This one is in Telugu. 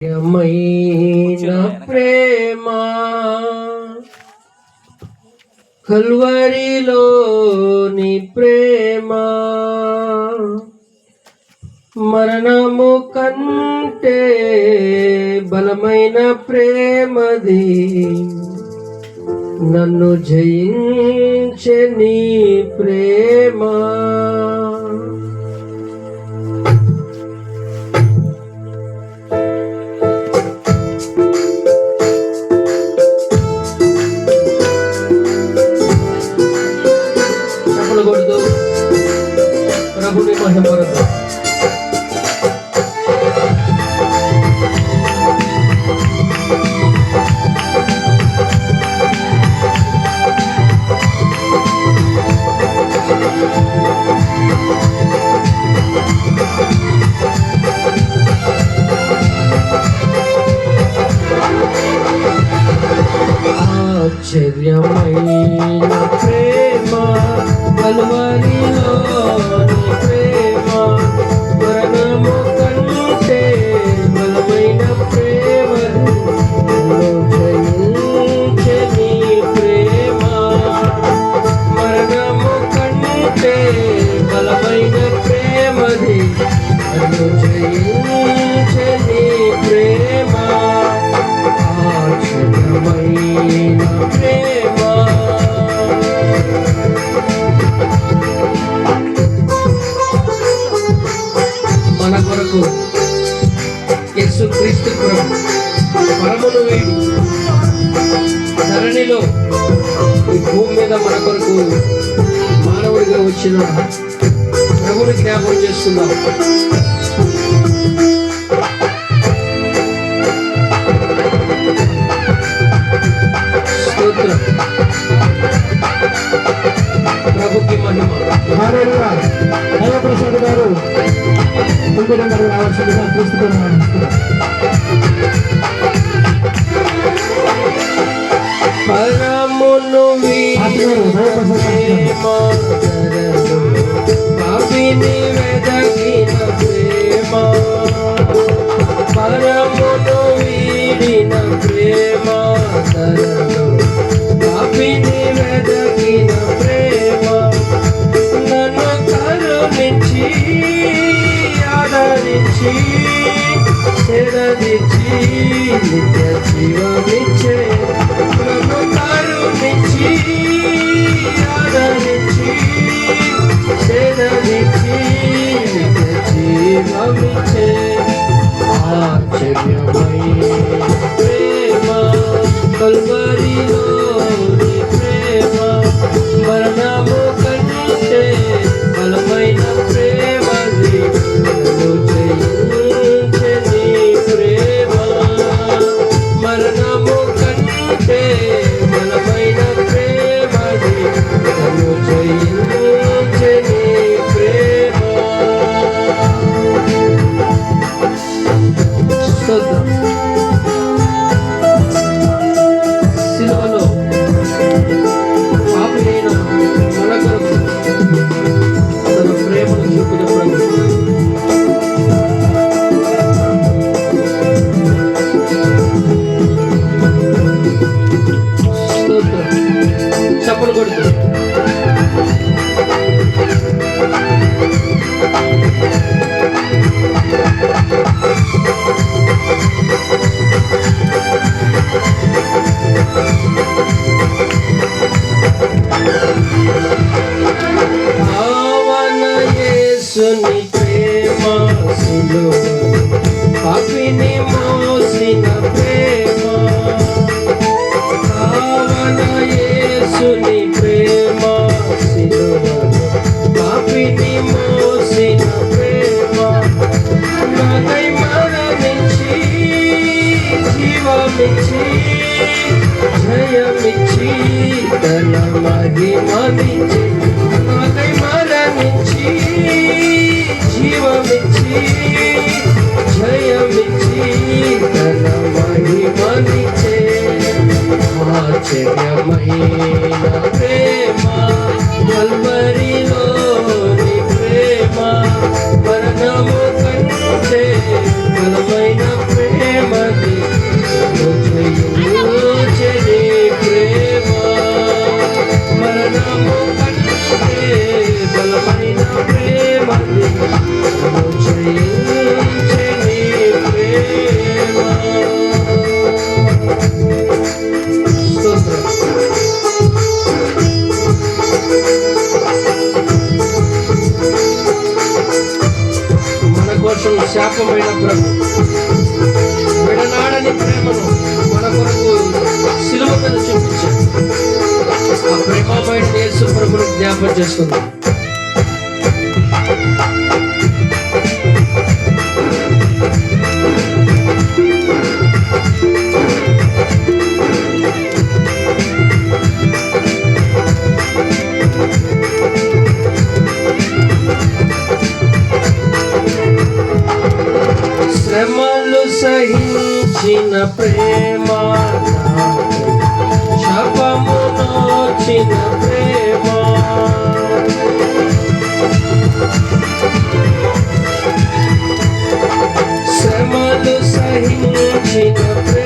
మైన ప్రేమ కల్వరిలోని ప్రేమ మరణము కంటే బలమైన ప్రేమది నన్ను జయించే నీ ప్రేమ. మన కొరకు యేసు క్రీస్తు కొరకు పరమును వీడి. ధరణిలో ఈ భూమి మీద మన కొరకు మానవుడిగా వచ్చిన ప్రభుని జ్ఞాపం చేస్తున్నాం. స్తోత్రం. హాలేలుయా. దైవప్రసాద్ గారు కుంకుమ గారు రావాల్సిందిగా మాట్లాడుతున్నారు పరమును పాపిని వెదకిన ప్రేమ. పరమును వీడిన ప్రేమ. నిత్య జీవమిచ్చే నన్ను కరుణించి ఆదరించి చెరదిచ్చి నిత్య జీవమిచ్చే ఆశ్చర్యమైన por corto. జీవమిచ్చి జయమిచ్చి తన మహిమనిచ్చి నాకై మరణించి జీవమిచ్చి జయమిచ్చి తన మహిమనిచ్చే ఆశ్చర్యమైన ప్రేమ. కల్వరిలోని ప్రేమ మరణము కంటే బలమైన కోసం శాపమైన ప్రభు విడనాడని ప్రేమను మన కొరకు శిలువ మీద చూపించాడు ఆ ప్రేమమైన యేసు ప్రభును జ్ఞాపం చేసుకుందాం. సహించిన ప్రేమ. శపము నోచిన ప్రేమ. శ్రమలు సహించిన ప్రేమ.